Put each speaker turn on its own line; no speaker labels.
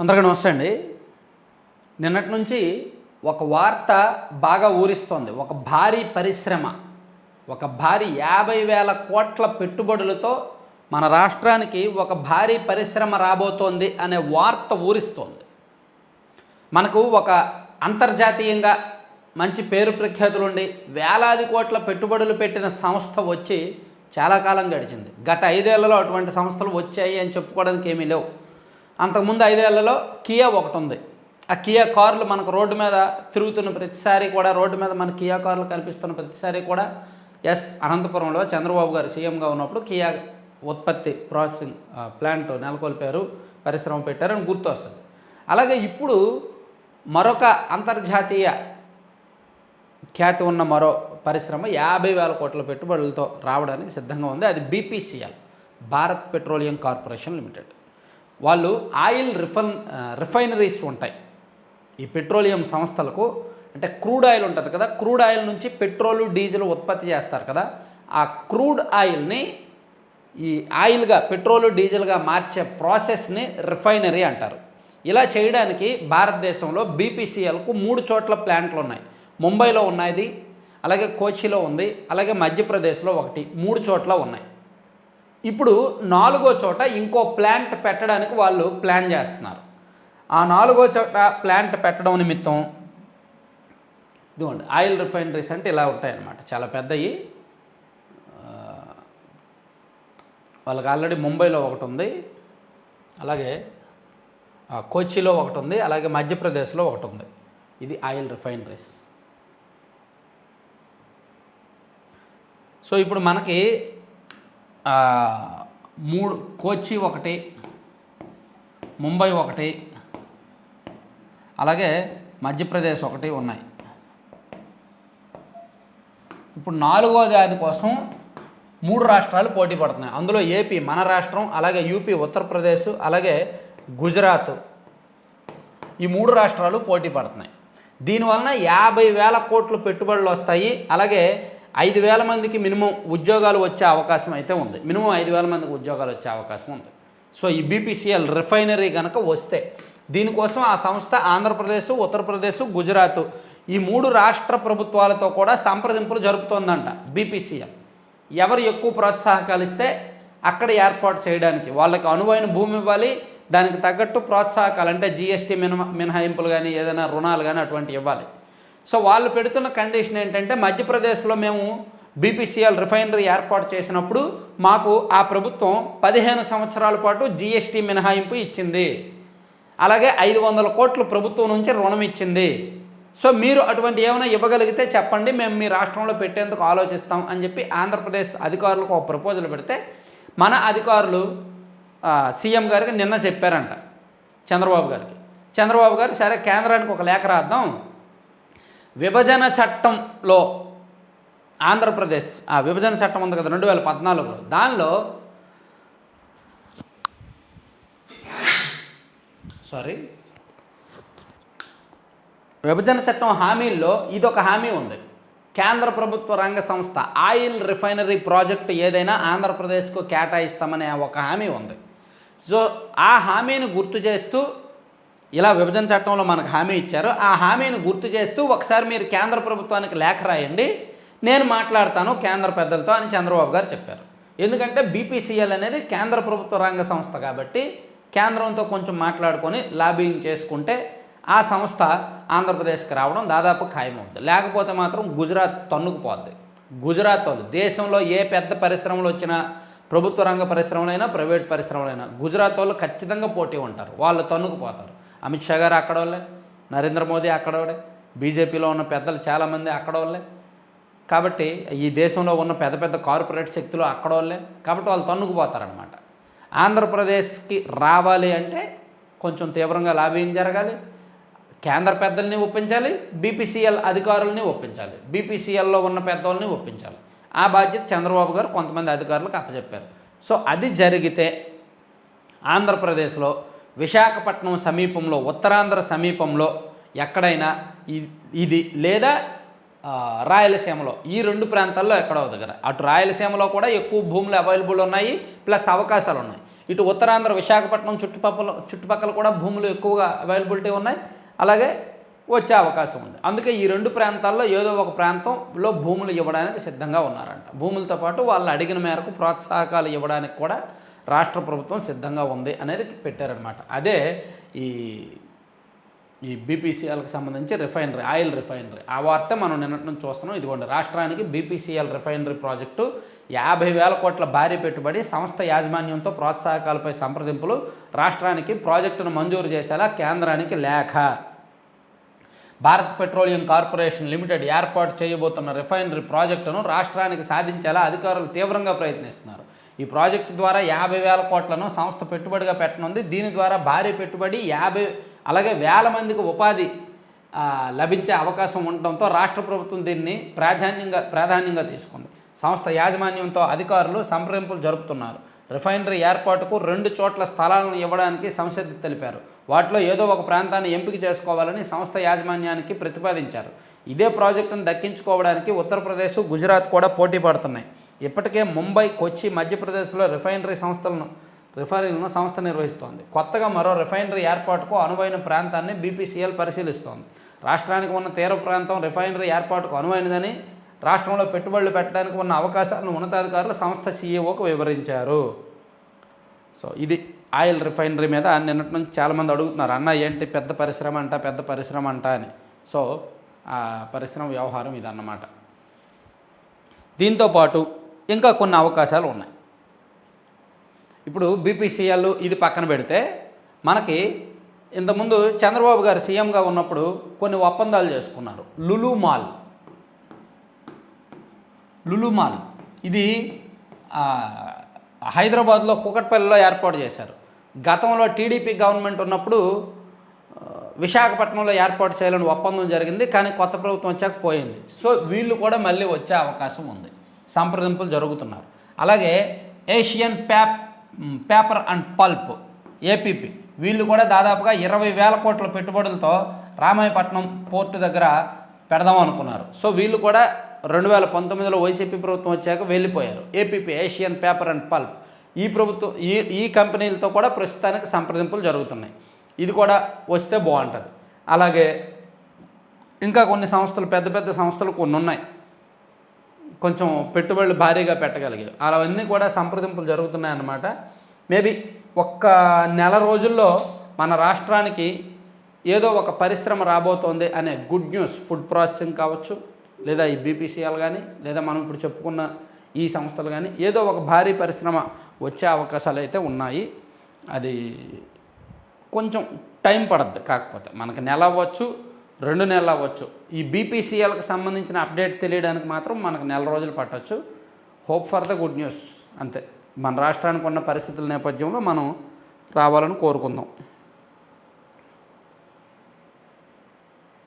అందరికీ నమస్తే అండి. నిన్నటి నుంచి ఒక వార్త బాగా ఊరిస్తోంది. ఒక భారీ పరిశ్రమ ఒక భారీ యాభై వేల కోట్ల పెట్టుబడులతో మన రాష్ట్రానికి ఒక భారీ పరిశ్రమ రాబోతోంది అనే వార్త ఊరిస్తోంది. మనకు ఒక అంతర్జాతీయంగా మంచి పేరు ప్రఖ్యాతులుండి వేలాది కోట్ల పెట్టుబడులు పెట్టిన సంస్థ వచ్చి చాలా కాలం గడిచింది. గత ఐదేళ్ళలో అటువంటి సంస్థలు వచ్చాయి అని చెప్పుకోవడానికి ఏమీ లేవు. అంతకుముందు ఐదేళ్ళలో కియా ఒకటి ఉంది ఆ కియా కార్లు మనకు రోడ్డు మీద తిరుగుతున్న ప్రతిసారి కూడా రోడ్డు మీద మన కియా కార్లు కనిపిస్తున్న ప్రతిసారి కూడా ఎస్ అనంతపురంలో చంద్రబాబు గారు సీఎంగా ఉన్నప్పుడు కియా ఉత్పత్తి ప్రాసెసింగ్ ప్లాంట్ నెలకొల్పారు పరిశ్రమ పెట్టారని గుర్తొస్తుంది. అలాగే ఇప్పుడు మరొక అంతర్జాతీయ ఖ్యాతి ఉన్న మరో పరిశ్రమ యాభై వేల కోట్ల పెట్టుబడులతో రావడానికి సిద్ధంగా ఉంది. అది BPCL Bharat petroleum corporation limited. వాళ్ళు ఆయిల్ రిఫన్ రిఫైనరీస్ ఉంటాయి. ఈ పెట్రోలియం సంస్థలకు అంటే క్రూడ్ ఆయిల్ ఉంటుంది కదా క్రూడ్ ఆయిల్ నుంచి పెట్రోల్ డీజిల్ ఉత్పత్తి చేస్తారు కదా ఆ క్రూడ్ ఆయిల్ని ఈ ఆయిల్గా పెట్రోల్ డీజిల్గా మార్చే ప్రాసెస్ని రిఫైనరీ అంటారు. ఇలా చేయడానికి భారతదేశంలో బీపీసీఎల్కు మూడు చోట్ల ప్లాంట్లు ఉన్నాయి. ముంబైలో ఉన్నది అలాగే కోచిలో ఉంది అలాగే మధ్యప్రదేశ్లో ఒకటి మూడు చోట్ల ఉన్నాయి. ఇప్పుడు నాలుగో చోట ఇంకో ప్లాంట్ పెట్టడానికి వాళ్ళు ప్లాన్ చేస్తున్నారు. ఆ నాలుగో చోట ప్లాంట్ పెట్టడం నిమిత్తం ఇదిగోండి ఆయిల్ రిఫైనరీస్ అంటే ఇలా ఉంటాయన్నమాట. చాలా పెద్దవి వాళ్ళకి ఆల్రెడీ ముంబైలో ఒకటి ఉంది. అలాగే కొచ్చిలో కోచిలో ఒకటి ఉంది. అలాగే మధ్యప్రదేశ్లో ఒకటి ఉంది. ఇది ఆయిల్ రిఫైనరీస్. సో ఇప్పుడు మనకి మూడు కోచి ఒకటి ముంబై ఒకటి అలాగే మధ్యప్రదేశ్ ఒకటి ఉన్నాయి. ఇప్పుడు నాలుగో దాని కోసం మూడు రాష్ట్రాలు పోటీ పడుతున్నాయి. అందులో ఏపీ మన రాష్ట్రం అలాగే యూపీ ఉత్తరప్రదేశ్ అలాగే గుజరాత్. ఈ మూడు రాష్ట్రాలు పోటీ పడుతున్నాయి. దీనివలన యాభై వేల కోట్లు పెట్టుబడులు వస్తాయి. అలాగే ఐదు వేల మందికి మినిమం ఉద్యోగాలు వచ్చే అవకాశం అయితే ఉంది. మినిమం ఐదు వేల మందికి ఉద్యోగాలు వచ్చే అవకాశం ఉంది. సో ఈ బీపీసీఎల్ రిఫైనరీ కనుక వస్తే దీనికోసం ఆ సంస్థ ఆంధ్రప్రదేశ్ ఉత్తరప్రదేశ్ గుజరాత్ ఈ మూడు రాష్ట్ర ప్రభుత్వాలతో కూడా సంప్రదింపులు జరుపుతోందంట బీపీసీఎల్. ఎవరు ఎక్కువ ప్రోత్సాహకాలు ఇస్తే అక్కడ ఏర్పాటు చేయడానికి వాళ్ళకి అనువైన భూమి ఇవ్వాలి దానికి తగ్గట్టు ప్రోత్సాహకాలు అంటే జిఎస్టీ మినహా మినహాయింపులు కానీ ఏదైనా రుణాలు కానీ అటువంటి ఇవ్వాలి. సో వాళ్ళు పెడుతున్న కండిషన్ ఏంటంటే మధ్యప్రదేశ్లో మేము బీపీసీఎల్ రిఫైనరీ ఏర్పాటు చేసినప్పుడు మాకు ఆ ప్రభుత్వం పదిహేను సంవత్సరాల పాటు జీఎస్టీ మినహాయింపు ఇచ్చింది. అలాగే ఐదు వందల కోట్లు ప్రభుత్వం నుంచి రుణం ఇచ్చింది. సో మీరు అటువంటి ఏమైనా ఇవ్వగలిగితే చెప్పండి మేము మీ రాష్ట్రంలో పెట్టేందుకు ఆలోచిస్తాం అని చెప్పి ఆంధ్రప్రదేశ్ అధికారులకు ఒక ప్రపోజల్ పెడితే మన అధికారులు సీఎం గారికి నిన్న చెప్పారంట చంద్రబాబు గారికి. చంద్రబాబు గారు సరే కేంద్రానికి ఒక లేఖ రాద్దాం విభజన చట్టంలో ఆంధ్రప్రదేశ్ ఆ విభజన చట్టం ఉంది కదా రెండు వేల పద్నాలుగులో. దానిలో సారీ విభజన చట్టం హామీల్లో ఇదొక హామీ ఉంది. కేంద్ర ప్రభుత్వ రంగ సంస్థ ఆయిల్ రిఫైనరీ ప్రాజెక్టు ఏదైనా ఆంధ్రప్రదేశ్కు కేటాయిస్తామనే ఒక హామీ ఉంది. సో ఆ హామీని గుర్తు చేస్తూ ఇలా విభజన చట్టంలో మనకు హామీ ఇచ్చారు. ఆ హామీని గుర్తు చేస్తూ ఒకసారి మీరు కేంద్ర ప్రభుత్వానికి లేఖ రాయండి. నేను మాట్లాడతాను కేంద్ర పెద్దలతో అని చంద్రబాబు గారు చెప్పారు. ఎందుకంటే బీపీసీఎల్ అనేది కేంద్ర ప్రభుత్వ రంగ సంస్థ కాబట్టి కేంద్రంతో కొంచెం మాట్లాడుకొని లాబింగ్ చేసుకుంటే ఆ సంస్థ ఆంధ్రప్రదేశ్కి రావడం దాదాపు ఖాయమవుతుంది లేకపోతే మాత్రం గుజరాత్ తన్నుకుపోద్ది. గుజరాత్ వాళ్ళు దేశంలో ఏ పెద్ద పరిశ్రమలు వచ్చినా ప్రభుత్వ రంగ పరిశ్రమలైనా ప్రైవేట్ పరిశ్రమలైనా గుజరాత్ వాళ్ళు ఖచ్చితంగా పోటీ ఉంటారు. వాళ్ళు తన్నుకుపోతారు. అమిత్ షా గారు అక్కడోళ్ళే నరేంద్ర మోదీ అక్కడోడే బీజేపీలో ఉన్న పెద్దలు చాలామంది అక్కడోళ్ళే. కాబట్టి ఈ దేశంలో ఉన్న పెద్ద పెద్ద కార్పొరేట్ శక్తులు అక్కడోళ్ళే. కాబట్టి వాళ్ళు తన్నుకుపోతారనమాట ఆంధ్రప్రదేశ్కి రావాలి అంటే కొంచెం తీవ్రంగా లాబింగ్ జరగాలి. కేంద్ర పెద్దల్ని ఒప్పించాలి బీపీసీఎల్ అధికారుల్ని ఒప్పించాలి. బీపీసీఎల్లో ఉన్న పెద్దవాళ్ళని ఒప్పించాలి. ఆ బాధ్యత చంద్రబాబు గారు కొంతమంది అధికారులకు అప్పచెప్పారు. సో అది జరిగితే ఆంధ్రప్రదేశ్లో విశాఖపట్నం సమీపంలో ఉత్తరాంధ్ర సమీపంలో ఎక్కడైనా ఇది లేదా రాయలసీమలో ఈ రెండు ప్రాంతాల్లో ఎక్కడో దగ్గర. అటు రాయలసీమలో కూడా ఎక్కువ భూములు అవైలబుల్ ఉన్నాయి ప్లస్ అవకాశాలు ఉన్నాయి. ఇటు ఉత్తరాంధ్ర విశాఖపట్నం చుట్టుపక్కల చుట్టుపక్కల కూడా భూములు ఎక్కువగా అవైలబిలిటీ ఉన్నాయి. అలాగే వచ్చే అవకాశం ఉంది. అందుకే ఈ రెండు ప్రాంతాల్లో ఏదో ఒక ప్రాంతంలో భూములు ఇవ్వడానికి సిద్ధంగా ఉన్నారంట. భూములతో పాటు వాళ్ళు అడిగిన మేరకు ప్రోత్సాహకాలు ఇవ్వడానికి కూడా రాష్ట్ర ప్రభుత్వం సిద్ధంగా ఉంది అనేది పెట్టారనమాట అదే ఈ ఈ బీపీసీఎల్కి సంబంధించి రిఫైనరీ ఆయిల్ రిఫైనరీ. ఆ వార్త మనం నిన్నటి నుంచి చూస్తున్నాం. ఇదిగోండి రాష్ట్రానికి బీపీసీఎల్ రిఫైనరీ ప్రాజెక్టు యాభై వేల కోట్ల భారీ పెట్టుబడి సంస్థ యాజమాన్యంతో ప్రోత్సాహకాలపై సంప్రదింపులు రాష్ట్రానికి ప్రాజెక్టును మంజూరు చేసేలా కేంద్రానికి లేఖ. భారత్ పెట్రోలియం కార్పొరేషన్ లిమిటెడ్ ఏర్పాటు చేయబోతున్న రిఫైనరీ ప్రాజెక్టును రాష్ట్రానికి సాధించేలా అధికారులు తీవ్రంగా ప్రయత్నిస్తున్నారు. ఈ ప్రాజెక్టు ద్వారా యాభై వేల కోట్లను సంస్థ పెట్టుబడిగా పెట్టనుంది. దీని ద్వారా భారీ పెట్టుబడి యాభై అలాగే వేల మందికి ఉపాధి లభించే అవకాశం ఉండటంతో రాష్ట్ర ప్రభుత్వం దీన్ని ప్రాధాన్యంగా ప్రాధాన్యంగా తీసుకుంది. సంస్థ యాజమాన్యంతో అధికారులు సంప్రదింపులు జరుపుతున్నారు. రిఫైనరీ ఏర్పాటుకు రెండు చోట్ల స్థలాలను ఇవ్వడానికి సంసిద్ధత తెలిపారు. వాటిలో ఏదో ఒక ప్రాంతాన్ని ఎంపిక చేసుకోవాలని సంస్థ యాజమాన్యానికి ప్రతిపాదించారు. ఇదే ప్రాజెక్టును దక్కించుకోవడానికి ఉత్తరప్రదేశ్ గుజరాత్ కూడా పోటీ పడుతున్నాయి. ఇప్పటికే ముంబై కొచ్చి మధ్యప్రదేశ్లో రిఫైనరీ సంస్థలను రిఫైనరీలను సంస్థ నిర్వహిస్తోంది. కొత్తగా మరో రిఫైనరీ ఏర్పాటుకు అనువైన ప్రాంతాన్ని బీపీసీఎల్ పరిశీలిస్తోంది. రాష్ట్రానికి ఉన్న తీర ప్రాంతం రిఫైనరీ ఏర్పాటుకు అనువైనదని రాష్ట్రంలో పెట్టుబడులు పెట్టడానికి ఉన్న అవకాశాలను ఉన్నతాధికారులు సంస్థ సీఈఓకు వివరించారు. సో ఇది ఆయిల్ రిఫైనరీ మీద నిన్నటి నుంచి చాలామంది అడుగుతున్నారు అన్న ఏంటి పెద్ద పరిశ్రమ అంట పెద్ద పరిశ్రమ అంట అని. సో ఆ పరిశ్రమ వ్యవహారం ఇదన్నమాట. దీంతో పాటు ఇంకా కొన్ని అవకాశాలు ఉన్నాయి. ఇప్పుడు బీపీసీఎల్ ఇది పక్కన పెడితే మనకి ఇంతకుముందు చంద్రబాబు గారు సీఎంగా ఉన్నప్పుడు కొన్ని ఒప్పందాలు చేసుకున్నారు. Lulu mall. Lulu mall. ఇది హైదరాబాద్లో కుకట్పల్లిలో ఏర్పాటు చేశారు. గతంలో టీడీపీ గవర్నమెంట్ ఉన్నప్పుడు విశాఖపట్నంలో ఏర్పాటు చేయాలని ఒప్పందం జరిగింది కానీ కొత్త ప్రభుత్వం వచ్చాక పోయింది. సో వీళ్ళు కూడా మళ్ళీ వచ్చే అవకాశం ఉంది. సంప్రదింపులు జరుగుతున్నారు. అలాగే ఏషియన్ ప్యాప్ పేపర్ అండ్ పల్ప్ ఏపీపీ వీళ్ళు కూడా దాదాపుగా ఇరవై వేల కోట్ల పెట్టుబడులతో రామాయపట్నం పోర్టు దగ్గర పెడదాం అనుకున్నారు. సో వీళ్ళు కూడా రెండు వేల పంతొమ్మిదిలో వైసీపీ ప్రభుత్వం వచ్చాక వెళ్ళిపోయారు. APP Asian paper and pulp ఈ ప్రభుత్వం ఈ ఈ కంపెనీలతో కూడా ప్రస్తుతానికి సంప్రదింపులు జరుగుతున్నాయి. ఇది కూడా వస్తే బాగుంటుంది. అలాగే ఇంకా కొన్ని సంస్థలు పెద్ద పెద్ద సంస్థలు కొన్ని ఉన్నాయి. కొంచెం పెట్టుబడులు భారీగా పెట్టగలిగాయి. అవన్నీ కూడా సంప్రదింపులు జరుగుతున్నాయి అన్నమాట మేబీ ఒక్క నెల రోజుల్లో మన రాష్ట్రానికి ఏదో ఒక పరిశ్రమ రాబోతోంది అనే గుడ్ న్యూస్. ఫుడ్ ప్రాసెసింగ్ కావచ్చు లేదా ఈ బీపీసీఎల్ కానీ లేదా మనం ఇప్పుడు చెప్పుకున్న ఈ సంస్థలు కానీ ఏదో ఒక భారీ పరిశ్రమ వచ్చే అవకాశాలు అయితే ఉన్నాయి. అది కొంచెం టైం పడద్దు కాకపోతే. మనకు నెల అవ్వచ్చు రెండు నెలలు అవ్వచ్చు. ఈ బీపీసీఎల్కి సంబంధించిన అప్డేట్ తెలియడానికి మాత్రం మనకు నెల రోజులు పట్టవచ్చు hope for the good news అంతే. మన రాష్ట్రానికి ఉన్న పరిస్థితుల నేపథ్యంలో మనం రావాలని కోరుకుందాం.